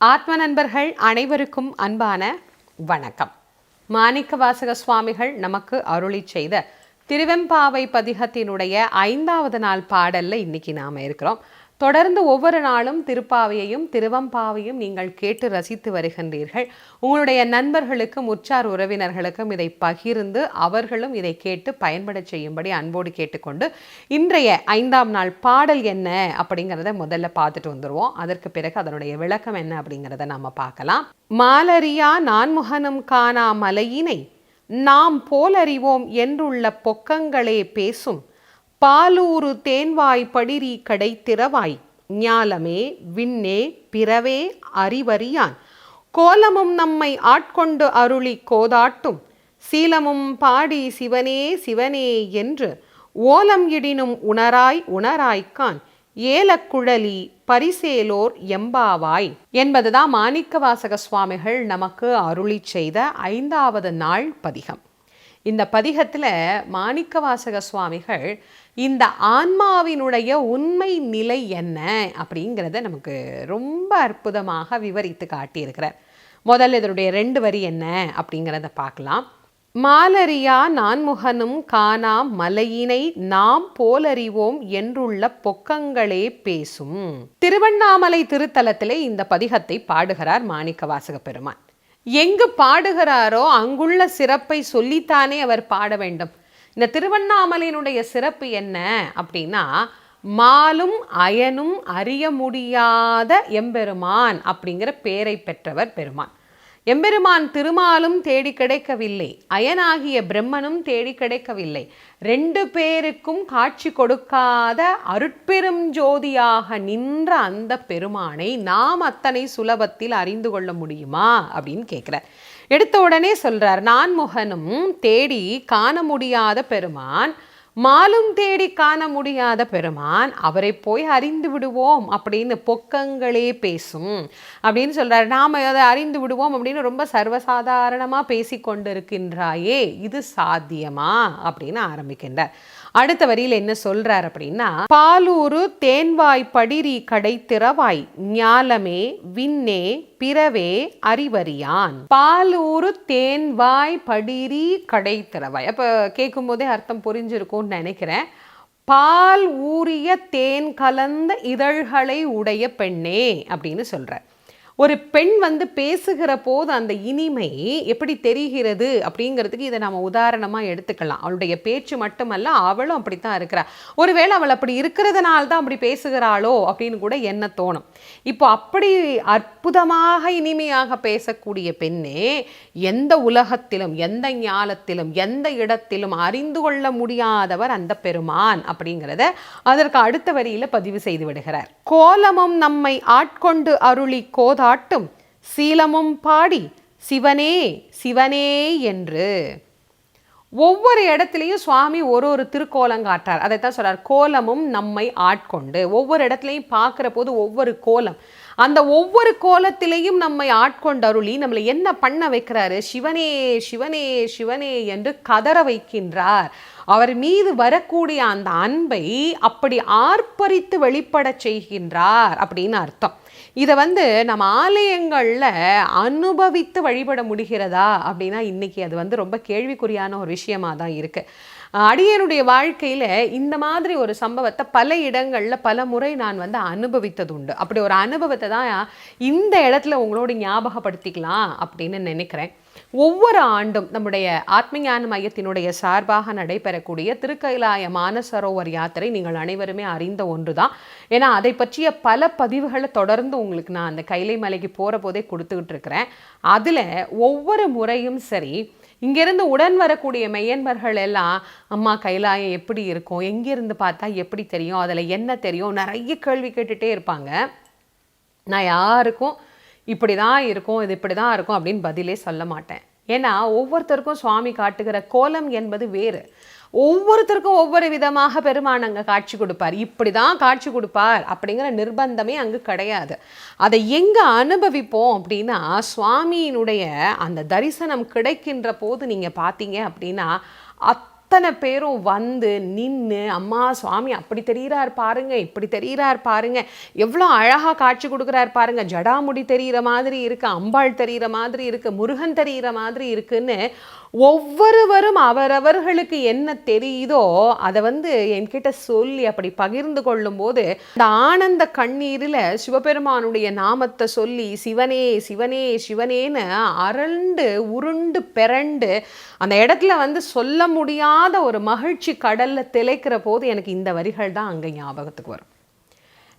ஆத்ம நண்பர்கள் அனைவருக்கும் அன்பான வணக்கம். மாணிக்க வாசக சுவாமிகள் நமக்கு அருளி செய்த திருவெம்பாவை பதிகத்தினுடைய ஐந்தாவது நாள் பாடல்ல இன்னைக்கு நாம் இருக்கிறோம். தொடர்ந்து ஒவ்வொரு நாளும் திருப்பாவையையும் திருவம்பாவையும் நீங்கள் கேட்டு ரசித்து வருகின்றீர்கள். உங்களுடைய நண்பர்களுக்கும் உற்றார் உறவினர்களுக்கும் இதை பகிர்ந்து அவர்களும் இதை கேட்டு பயன்பட செய்யும்படி அன்போடு கேட்டுக்கொண்டு இன்றைய ஐந்தாம் நாள் பாடல் என்ன அப்படிங்கிறத முதல்ல பார்த்துட்டு வந்துடுவோம் அதற்கு பிறகு அதனுடைய விளக்கம் என்ன அப்படிங்கிறத நம்ம பார்க்கலாம். மாலரியா நான்முகனும் காணா மலையினை நாம் போலறிவோம் என்றுள்ள பொக்கங்களே பேசும் பாலூரு தேன்வாய் படிரி கடை திறவாய். ஞாலமே விண்ணே பிறவே அறிவறியான். கோலமும் நம்மை ஆட்கொண்டு அருளி கோதாட்டும். சீலமும் பாடி சிவனே சிவனே என்று ஓலம் இடினும் உணராய் உணராய்க்கான் ஏலக்குழலி பரிசேலோர் எம்பாவாய். என்பதுதான் மாணிக்கவாசக சுவாமிகள் நமக்கு அருளி செய்த ஐந்தாவது நாள் பதிகம். இந்த பதிகத்தில் மாணிக்கவாசக சுவாமிகள் இந்த ஆன்மாவினுடைய உண்மை நிலை என்ன அப்படிங்கிறத நமக்கு ரொம்ப அற்புதமாக விவரித்து காட்டியிருக்கிறார். முதல்ல இதனுடைய ரெண்டு வரி என்ன அப்படிங்கிறத பார்க்கலாம். மாலரியா நான்முகனும் காணா மலையினை நாம் போலறிவோம் என்றுள்ள பொக்கங்களே பேசும். திருவண்ணாமலை திருத்தலத்திலே இந்த பதிகத்தை பாடுகிறார் மாணிக்கவாசக பெருமான். எங்கு பாடுகிறாரோ அங்குள்ள சிறப்பை சொல்லித்தானே அவர் பாட வேண்டும். இந்த திருவண்ணாமலையினுடைய சிறப்பு என்ன அப்படின்னா மாலும் அயனும் அறிய முடியாத எம்பெருமான் அப்படிங்கிற பேரை பெற்றவர் பெருமான். எம்பெருமான் திருமாலும் தேடி கிடைக்கவில்லை. அயனாகிய பிரம்மனும் தேடி கிடைக்கவில்லை. ரெண்டு பேருக்கும் காட்சி கொடுக்காத அருட்பெரும் ஜோதியாக நின்ற அந்த பெருமானை நாம் அத்தனை சுலபத்தில் அறிந்து கொள்ள முடியுமா? அப்படின்னு கேட்குறார். எடுத்த உடனே சொல்றார் நான்முகனும் தேடி காண முடியாத பெருமான் மாலும் தேடி காண முடியாத பெருமான் அவரை போய் அறிந்து விடுவோம் அப்படின்னு பொக்கங்களே பேசும். அப்படின்னு சொல்றாரு. நாம அதை அறிந்து விடுவோம் அப்படின்னு ரொம்ப சர்வசாதாரணமாக பேசி கொண்டிருக்கின்றாயே இது சாத்தியமா? அப்படின்னு ஆரம்பிக்கின்றார். அடுத்த வரியில் என்ன சொல்றார் அப்படின்னா பாலூரு தேன்வாய் படிரி கடை திறவாய் ஞாலமே விண்ணே பிறவே அறிவறியான். பாலூரு தேன்வாய் படிரி கடை திறவாய் அப்ப கேட்கும் போதே அர்த்தம் புரிஞ்சிருக்கும்னு நினைக்கிறேன். பால் ஊறிய தேன் கலந்த இதழ்களை உடைய பெண்ணே அப்படின்னு சொல்றேன் ஒரு பெண் வந்து பேசுகிற போது அந்த இனிமை எப்படி தெரிகிறது அப்படிங்கிறதுக்கு இதை நம்ம உதாரணமாக எடுத்துக்கலாம். அவளுடைய பேச்சு மட்டுமல்ல அவளும் அப்படித்தான் இருக்கிறா. ஒருவேளை அவள் அப்படி இருக்கிறதுனால தான் அப்படி பேசுகிறாளோ அப்படின்னு கூட என்ன தோணும். இப்போ அப்படி அற்புதமாக இனிமையாக பேசக்கூடிய பெண்ணே எந்த உலகத்திலும் எந்த ஞாலத்திலும் எந்த இடத்திலும் அறிந்து கொள்ள முடியாதவர் அந்த பெருமான் அப்படிங்கிறத அதற்கு அடுத்த வரியில பதிவு செய்து விடுகிறார். கோலமும் நம்மை ஆட்கொண்டு அருளி காட்டும் சீலமும் பாடி சிவனே சிவனே என்று. ஒவ்வொரு இடத்துலையும் சுவாமி ஒரு ஒரு திருக்கோலம் அதை அதைத்தான் சொல்கிறார் கோலமும் நம்மை ஆட்கொண்டு. ஒவ்வொரு இடத்துலையும் பார்க்குற போது ஒவ்வொரு கோலம். அந்த ஒவ்வொரு கோலத்திலையும் நம்மை ஆட்கொண்டருளி நம்மளை என்ன பண்ண வைக்கிறாரு? சிவனே சிவனே சிவனே என்று கதற வைக்கின்றார். அவர் மீது வரக்கூடிய அந்த அன்பை அப்படி ஆர்ப்பரித்து வெளிப்பட செய்கின்றார் அப்படின்னு அர்த்தம். இதை வந்து நம்ம ஆலயங்களில் அனுபவித்து வழிபட முடிகிறதா அப்படின்னா இன்றைக்கி அது வந்து ரொம்ப கேள்விக்குறியான ஒரு விஷயமாக தான் இருக்குது அடியனுடைய வாழ்க்கையில் இந்த மாதிரி ஒரு சம்பவத்தை பல இடங்களில் பல முறை நான் வந்து அனுபவித்தது உண்டு. அப்படி ஒரு அனுபவத்தை தான் இந்த இடத்துல உங்களோட ஞாபகப்படுத்திக்கலாம் அப்படின்னு நினைக்கிறேன். ஒவ்வொரு ஆண்டும் நம்முடைய ஆத்மஞான மையத்தினுடைய சார்பாக நடைபெறக்கூடிய திருக்கைலாய மானசரோவர் யாத்திரை நீங்கள் அனைவருமே அறிந்த ஒன்று தான் ஏன்னா அதை பற்றிய பல பதிவுகளை தொடர்ந்து உங்களுக்கு நான் அந்த கைலை மலைக்கு போகிற போதே கொடுத்துக்கிட்டு இருக்கிறேன் அதில் ஒவ்வொரு முறையும் சரி இங்கேருந்து உடன் வரக்கூடிய மெய்யன்பர்கள் எல்லாம் அம்மா கைலாயம் எப்படி இருக்கும்? எங்கேருந்து பார்த்தா எப்படி தெரியும்? அதில் என்ன தெரியும்? நிறைய கேள்வி கேட்டுகிட்டே இருப்பாங்க. நான் யாருக்கும் இப்படி தான் இருக்கும் இது இப்படி தான் இருக்கும் அப்படின்னு பதிலே சொல்ல மாட்டேன். ஏன்னா ஒவ்வொருத்தருக்கும் சுவாமி காட்டுகிற கோலம் என்பது வேறு. ஒவ்வொருத்தருக்கும் ஒவ்வொரு விதமாக பெருமான் அங்கே காட்சி கொடுப்பார். இப்படி தான் காட்சி கொடுப்பார் அப்படிங்கிற நிர்பந்தமே அங்கு கிடையாது. அதை எங்கே அனுபவிப்போம் அப்படின்னா சுவாமியினுடைய அந்த தரிசனம் கிடைக்கின்ற போது நீங்கள் பார்த்தீங்க அப்படின்னா அத் அத்தனை பேரும் வந்து நின்று அம்மா சுவாமி அப்படி தெரிகிறார் பாருங்க இப்படி தெரிகிறார் பாருங்க எவ்வளோ அழகாக காட்சி கொடுக்குறார் பாருங்க ஜடாமுடி தெரிகிற மாதிரி இருக்கு அம்பாள் தெரிகிற மாதிரி இருக்கு முருகன் தெரிகிற மாதிரி இருக்குன்னு ஒவ்வொருவரும் அவரவர்களுக்கு என்ன தெரியுதோ அதை வந்து என்கிட்ட சொல்லி அப்படி பகிர்ந்து கொள்ளும்போது இந்த ஆனந்த கண்ணீரில் சிவபெருமானுடைய நாமத்தை சொல்லி சிவனே சிவனே சிவனேன்னு அரண்டு உருண்டு பிறண்டு அந்த இடத்துல வந்து சொல்ல முடியாத ஒரு மகிழ்ச்சி கடலில் திளைக்கிற போது எனக்கு இந்த வரிகள் தான் அங்கே ஞாபகத்துக்கு வரும்.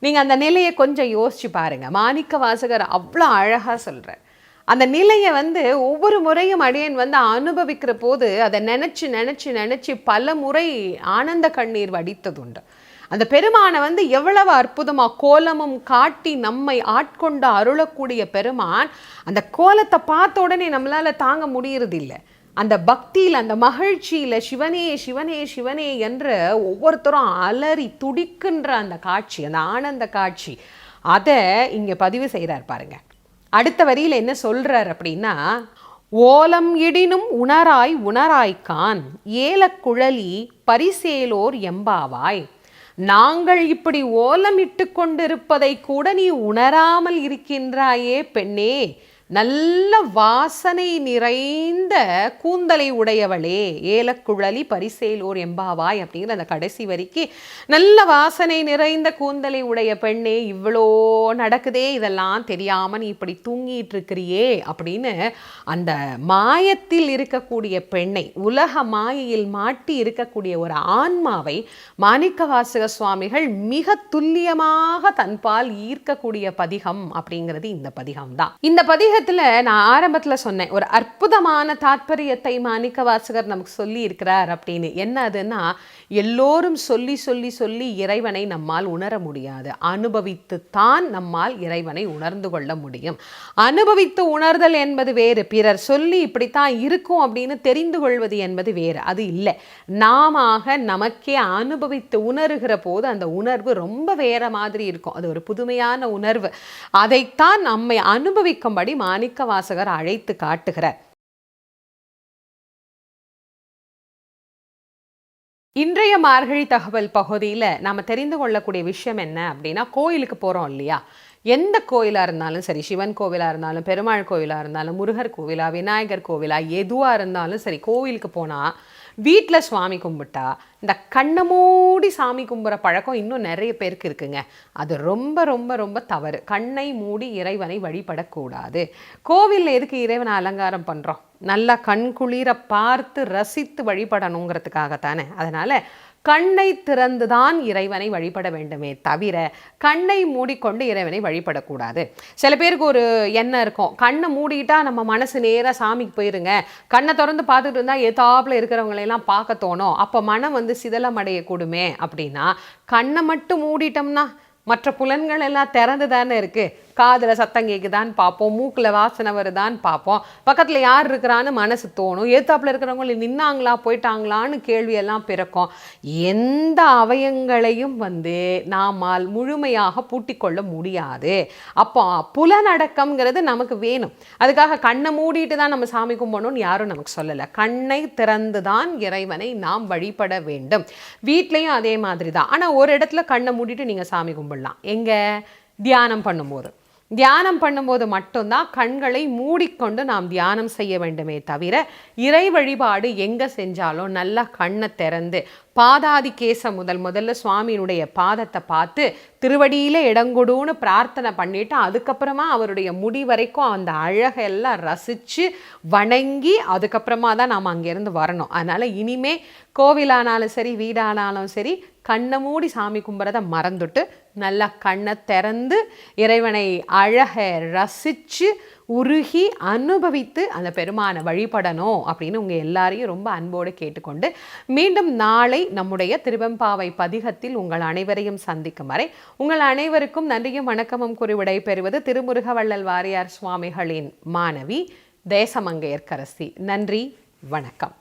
நீங்கள் அந்த நிலையை கொஞ்சம் யோசிச்சு பாருங்க. மாணிக்க வாசகர் அவ்வளோ அழகாக சொல்கிறார் அந்த நிலையை வந்து ஒவ்வொரு முறையும் அடியன் வந்து அனுபவிக்கிற போது அதை நினச்சி நினச்சி நினச்சி பல முறை ஆனந்த கண்ணீர் வடித்ததுண்டு. அந்த பெருமானை வந்து எவ்வளவு அற்புதமாக கோலமும் காட்டி நம்மை ஆட்கொண்டு அருளக்கூடிய பெருமான் அந்த கோலத்தை பார்த்த உடனே நம்மளால் தாங்க முடியறதில்லை. அந்த பக்தியில் அந்த மகிழ்ச்சியில் சிவனே சிவனே சிவனே என்று ஒவ்வொருத்தரும் அலறி துடிக்கின்ற அந்த காட்சி அந்த ஆனந்த காட்சி அதை இங்கே பதிவு செய்கிறார் பாருங்க. அடுத்த வரியில் என்ன சொல்கிறார் அப்படின்னா ஓலம் இடினும் உணராய் உணராய்க்கான் ஏலக்குழலி பரிசேலோர் எம்பாவாய். நாங்கள் இப்படி ஓலமிட்டு கொண்டிருப்பதை கூட நீ உணராமல் இருக்கின்றாயே பெண்ணே நல்ல வாசனை நிறைந்த கூந்தலை உடையவளே ஏலக்குழலி பரிசேலோர் எம்பாவாய் அப்படிங்கிற அந்த கடைசி வரிக்கு நல்ல வாசனை நிறைந்த கூந்தலை உடைய பெண்ணே இவ்வளோ நடக்குதே இதெல்லாம் தெரியாமல் நீ இப்படி தூங்கிட்டு இருக்கிறியே அப்படின்னு அந்த மாயத்தில் இருக்கக்கூடிய பெண்ணை உலக மாயையில் மாட்டி இருக்கக்கூடிய ஒரு ஆன்மாவை மாணிக்க வாசக சுவாமிகள் மிக துல்லியமாக தன்பால் ஈர்க்கக்கூடிய பதிகம் அப்படிங்கிறது இந்த பதிகம் தான் இந்த பதிக புத்தகத்தில் நான் ஆரம்பத்தில் சொன்னேன் ஒரு அற்புதமான தாத்பரியத்தை மாணிக்க வாசகர் நமக்கு சொல்லி இருக்கிறார் அப்படின்னு. என்ன அதுன்னா எல்லோரும் சொல்லி சொல்லி சொல்லி இறைவனை நம்மால் உணர முடியாது. அனுபவித்து தான் நம்மால் இறைவனை உணர்ந்து கொள்ள முடியும். அனுபவித்து உணர்தல் என்பது வேறு. பிறர் சொல்லி இப்படித்தான் இருக்கும் அப்படின்னு தெரிந்து கொள்வது என்பது வேறு. அது இல்லை. நாம நமக்கே அனுபவித்து உணர்கிற போது அந்த உணர்வு ரொம்ப வேற மாதிரி இருக்கும். அது ஒரு புதுமையான உணர்வு. அதைத்தான் நம்மை அனுபவிக்கும்படி மாணிக்க வாசகர் அழைத்து காட்டுகிறார். இன்றைய மார்கழி தகவல் பகுதியில் நாம் தெரிந்து கொள்ளக்கூடிய விஷயம் என்ன அப்படின்னா கோயிலுக்கு போகிறோம் இல்லையா? எந்த கோயிலாக இருந்தாலும் சரி சிவன் கோவிலாக இருந்தாலும் பெருமாள் கோவிலாக இருந்தாலும் முருகர் கோவிலா விநாயகர் கோவிலா எதுவாக இருந்தாலும் சரி கோவிலுக்கு போனால் வீட்டில் சுவாமி கும்பிட்டா இந்த கண்ணை மூடி சாமி கும்பிட்ற பழக்கம் இன்னும் நிறைய பேருக்கு இருக்குங்க. அது ரொம்ப ரொம்ப ரொம்ப தவறு. கண்ணை மூடி இறைவனை வழிபடக்கூடாது. கோவிலில் எதுக்கு இறைவனை அலங்காரம் பண்ணுறோம் நல்லா கண் குளிர பார்த்து ரசித்து வழிபடணுங்கிறதுக்காகத்தானே. அதனால் கண்ணை திறந்துதான் இறைவனை வழிபட வேண்டுமே தவிர கண்ணை மூடிக்கொண்டு இறைவனை வழிபடக்கூடாது. சில பேருக்கு ஒரு எண்ணம் இருக்கும். கண்ணை மூடிட்டா நம்ம மனசு நேராக சாமிக்கு போயிருங்க. கண்ணை திறந்து பார்த்துட்டு இருந்தால் ஏத்தாப்பில் இருக்கிறவங்களையெல்லாம் பார்க்க தோணும். அப்போ மனம் வந்து சிதலம் அடையக்கூடுமே அப்படின்னா கண்ணை மட்டும் மூடிட்டோம்னா மற்ற புலன்கள் எல்லாம் திறந்து தானே இருக்குது காதில் சத்தம் கேட்குதான்னு பார்ப்போம் மூக்கில் வாசனை வருதான்னு பார்ப்போம். பக்கத்தில் யார் இருக்கிறான்னு மனசு தோணும். ஏத்தாப்பில் இருக்கிறவங்க நின்னாங்களா போயிட்டாங்களான்னு கேள்வியெல்லாம் பிறக்கும். எந்த அவயங்களையும் வந்து நாமால் முழுமையாக பூட்டிக்கொள்ள முடியாது. அப்போ புலனடக்கம்ங்கிறது நமக்கு வேணும். அதுக்காக கண்ணை மூடிட்டு தான் நம்ம சாமி கும்பிடணும்னு யாரும் நமக்கு சொல்லலை. கண்ணை திறந்து தான் இறைவனை நாம் வழிபட வேண்டும். வீட்லேயும் அதே மாதிரி தான் ஆனால் ஒரு இடத்துல கண்ணை மூடிட்டு நீங்கள் சாமி கும்பிடலாம். எங்கே? தியானம் பண்ணும்போது. தியானம் பண்ணும்போது மட்டும்தான் கண்களை மூடிக்கொண்டு நாம் தியானம் செய்ய வேண்டுமே தவிர இறை வழிபாடு எங்கே செஞ்சாலும் நல்லா கண்ணை திறந்து பாதாதி கேசம் முதல் முதல்ல சுவாமியினுடைய பாதத்தை பார்த்து திருவடியில் இடங்குடுன்னு பிரார்த்தனை பண்ணிட்டு அதுக்கப்புறமா அவருடைய முடி வரைக்கும் அந்த அழகெல்லாம் ரசித்து வணங்கி அதுக்கப்புறமா தான் நாம் அங்கேருந்து வரணும். அதனால் இனிமே கோவிலானாலும் சரி வீடானாலும் சரி கண்ணை மூடி சாமி கும்பிட்றத மறந்துட்டு நல்லா கண்ணை திறந்து இறைவனை அழக ரசித்து உருகி அனுபவித்து அந்த பெருமானை வழிபடணும் அப்படின்னு உங்கள் எல்லாரையும் ரொம்ப அன்போடு கேட்டுக்கொண்டு மீண்டும் நாளை நம்முடைய திருவெம்பாவை பதிகத்தில் உங்கள் அனைவரையும் சந்திக்கும் வரை உங்கள் அனைவருக்கும் நன்றியும் வணக்கமும் குறிவிடை பெறுவது திருமுருகவள்ளல் வாரியார் சுவாமிகளின் மாணவி தேசமங்கையர்கரசி நன்றி வணக்கம்.